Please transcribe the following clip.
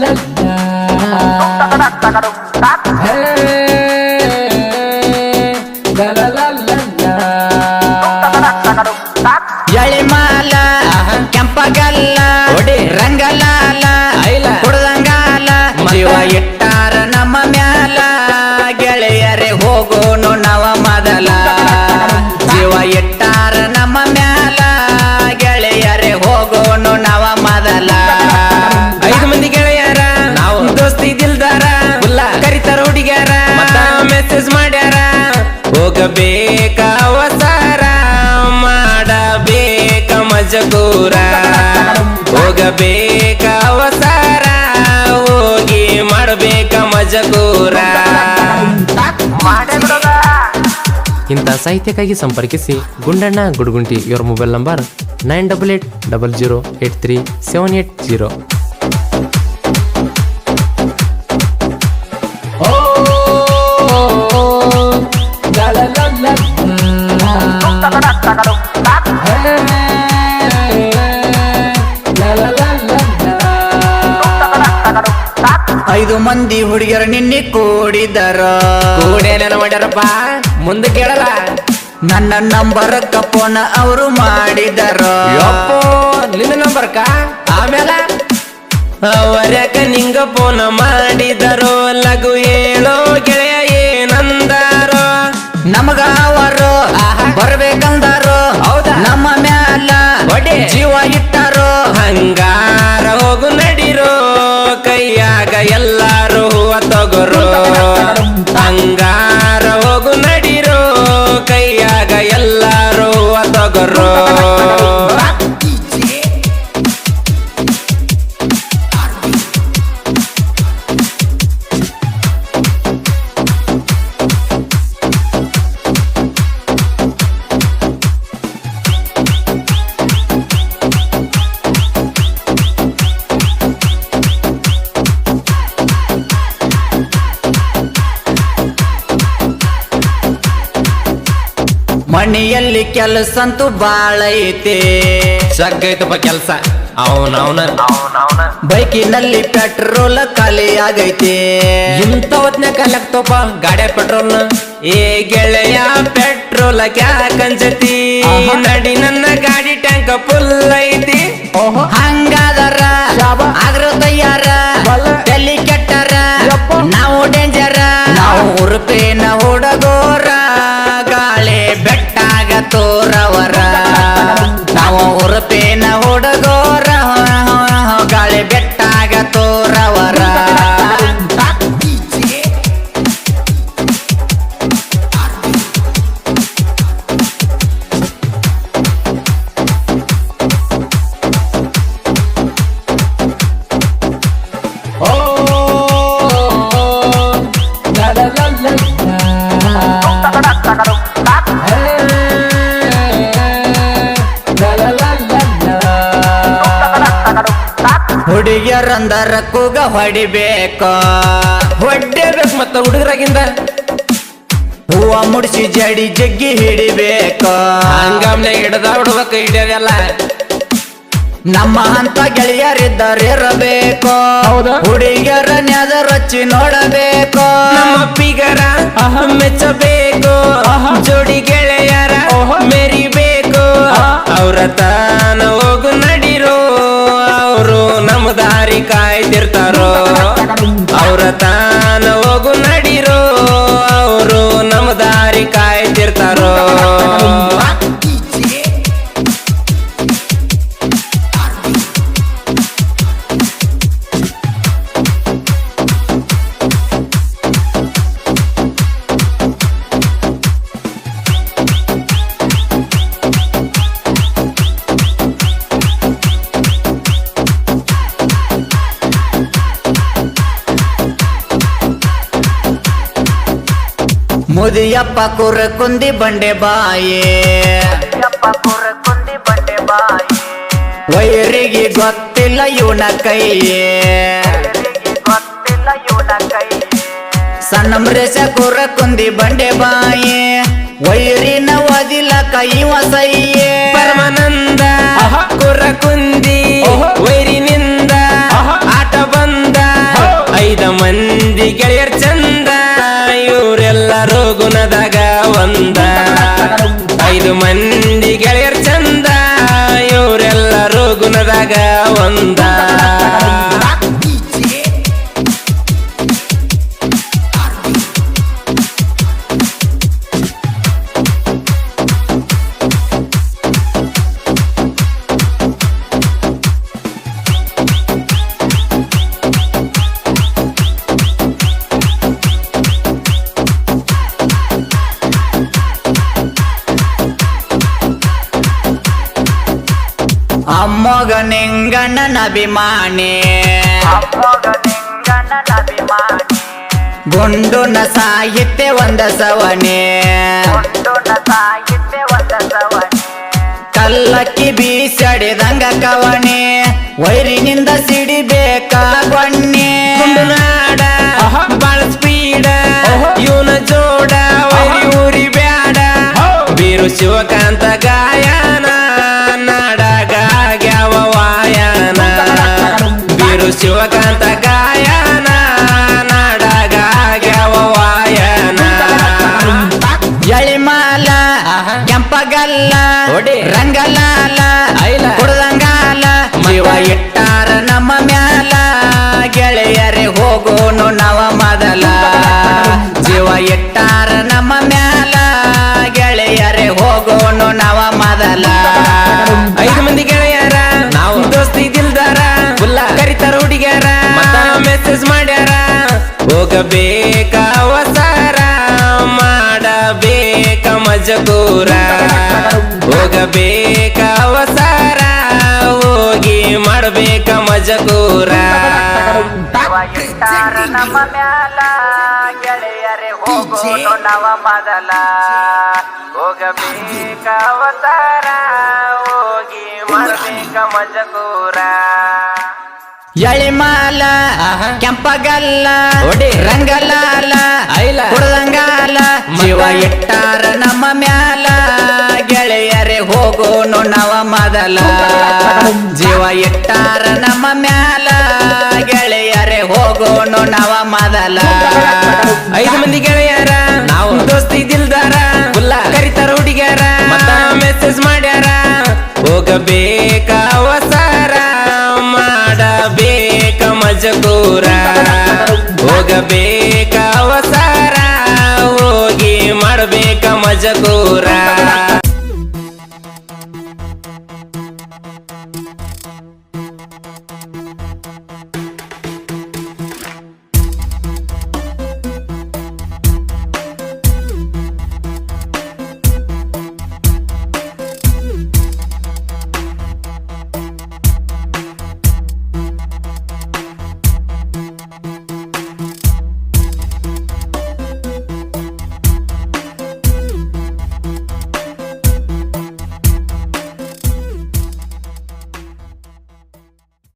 लगता hey, la la la ಹೋಗಬೇಕ ಅವತಾರ ಮಾಡಬೇಕ ಮಜಗೂರ? ಹೋಗಬೇಕ? ಅವತಾರ ಹೋಗಿ ಮಾಡಬೇಕ ಮಜಗೂರ? ಇಂಥ ಸಾಹಿತ್ಯಕ್ಕಾಗಿ ಸಂಪರ್ಕಿಸಿ ಗುಂಡಣ್ಣ ಗುಡ್ಗುಂಟಿ ಇವರ mobile number nine double eight double zero eight three seven eight zero ಐದು ಮಂದಿ ಹುಡುಗಿಯರು ನಿನ್ನೆ ಕೂಡಿದರ. ಕೂಡೇನೇನ ಮಾಡ್ಯಾರಪ್ಪ. ಮುಂದೆ ಕೇಳಲ್ಲ. ನನ್ನ ನಂಬರ್ ಕಪ್ಪನ ಅವರು ಮಾಡಿದರ. ನಿನ್ನ ನಂಬರ್ಕ? ಆಮೇಲೆ ಅವರ್ಯಾಕ ನಿಂಗ ಫೋನ್ ಮಾಡಿದರೋ. ಲಘು ಹೇಳೋ ಗೆಳೆಯ ಏನಂದಾರೋ. ನಮಗ ಅವರು ಬರ್ಬೇಕಂದಾರು ಜೀವ ಇಟ್ಟರೋ ಹೋಗು ಮಣಿಯಲ್ಲಿ ಕೆಲಸಂತೂ ಬಾಳ ಐತೆ. ಸಗ್ಗೈತಪ್ಪ ಕೆಲಸ. ಅವನವನ. ಬೈಕಿನಲ್ಲಿ ಪೆಟ್ರೋಲ್ ಖಾಲಿ ಆಗೈತೆ. ಇಂಥ ಹೊತ್ನ ಕಲ್ಲಾಗ್ತಪ್ಪ ಗಾಡಿ ಪೆಟ್ರೋಲ್ ಏ ಗೆಳೆಯ ಪೆಟ್ರೋಲ್ ಕ್ಯಾಕಂಜತಿ. ನಡಿ ನನ್ನ ಗಾಡಿ ಟ್ಯಾಂಕ್ ಫುಲ್ ಐತಿ. ಹಂಗಾದರ ಹುಡುಗಿಯರಂದರ ಕೂಗ ಹೊಡಿಬೇಕು. ಹೊಡ್ಡೇಬೇಕು ಮತ್ತ ಹುಡುಗರಾಗಿಂದ? ಹೂವ ಮುಡಿಸಿ ಜಡಿ ಜಗ್ಗಿ ಹಿಡಿಬೇಕು. ಹಂಗಾಮ್ನೆ ಹಿಡ್ದ ಹುಡುಗಕ್ಕೆ ಹಿಡಿಯೋದೆಲ್ಲ? ನಮ್ಮ ಅಂತ ಗೆಳೆಯರಿದ್ದಾರೆ ಇರಬೇಕು ಹುಡುಗಿಯರ ನ್ಯಾದ ರಚ್ಚಿ ನೋಡಬೇಕು. ಪಿಗರ ಮೆಚ್ಚಬೇಕು. ಜೋಡಿ ಗೆಳೆಯರ ಮೆರಿಬೇಕು. ಅವ್ರ ಮುದಿಯಪ್ಪ ಕುರ ಕುಂದಿ ಬಂಡೆ ಬಾಯೇ. ವೈರಿಗೆ ಗೊತ್ತಿಲ್ಲ ಇವನ ಕೈಯೇ. ಸಣ್ಣ ಮೃಷ ಕುರ ಕುಂದಿ ಬಂಡೆ ಬಾಯೇ. ವೈರಿನ ಒದಿಲ ಕೈವ ಸೈಯೇ. ಪರಮಾನಂದ ಕುರ ಕುಂದಿ ನಿಂಗಣ್ಣನ ಅಭಿಮಾನಿ ಗುಂಡುನ ಸಾಹಿತ್ಯ ಒಂದ ಸವಣೆ ಕಲ್ಲಕ್ಕಿ ಬೀಸಡಿದಂಗ ಕವಣೆ. ವೈರಿನಿಂದ ಸಿಡಿಬೇಕ ಗೊಣ್ಣೆ Joga, cantar. ಹೋಗಬೇಕ ಅವಸರ ಮಾಡಬೇಕ ಮಜಗೂರ ಹೋಗಬೇಕ ಅವಸರ ಹೋಗಿ ಮಾಡಬೇಕ ಮಜಗೂರ ನಮ್ಮ ಮ್ಯಾಲ ಗೆಳೆಯರೆ ಹೋಗೋನು ನವ ಮೊದಲ. ಹೋಗಬೇಕ ಅವತಾರ ಹೋಗಿ ಮಾಡಬೇಕ ಮಜಕೂರ ಎಳಿಮಾಲ. ಕೆಂಪಗಲ್ಲ. ರಂಗಲಾಲ ಐಲ. ಕುಡ್ದಂಗಾಲ ಜೀವ ಇಟ್ಟಾರ ನಮ್ಮ ಮ್ಯಾಲ. ಗೆಳೆಯರೇ ಹೋಗೋನು ನವ ಮೊದಲ. ಜೀವ ಇಟ್ಟಾರ ನಮ್ಮ ಮ್ಯಾಲ. ಗೆಳೆಯರೇ ಹೋಗೋನು ನವ ಮೊದಲ. ಐದು ಮಂದಿ ಗೆಳೆಯರ ನಾವು. ದೋಸ್ತಿ ದಿಲ್ದಾರ ಕರಿತಾರ ಹುಡುಗ್ಯಾರ ಮತ್ತ? ಮೆಸೇಜ್ ಮಾಡ್ಯಾರ. ಹೋಗಬೇಕ ಹೋಗಬೇಕ ಅವಸರ ಹೋಗಿ ಮಾಡಬೇಕ ಮಜಕೂರ.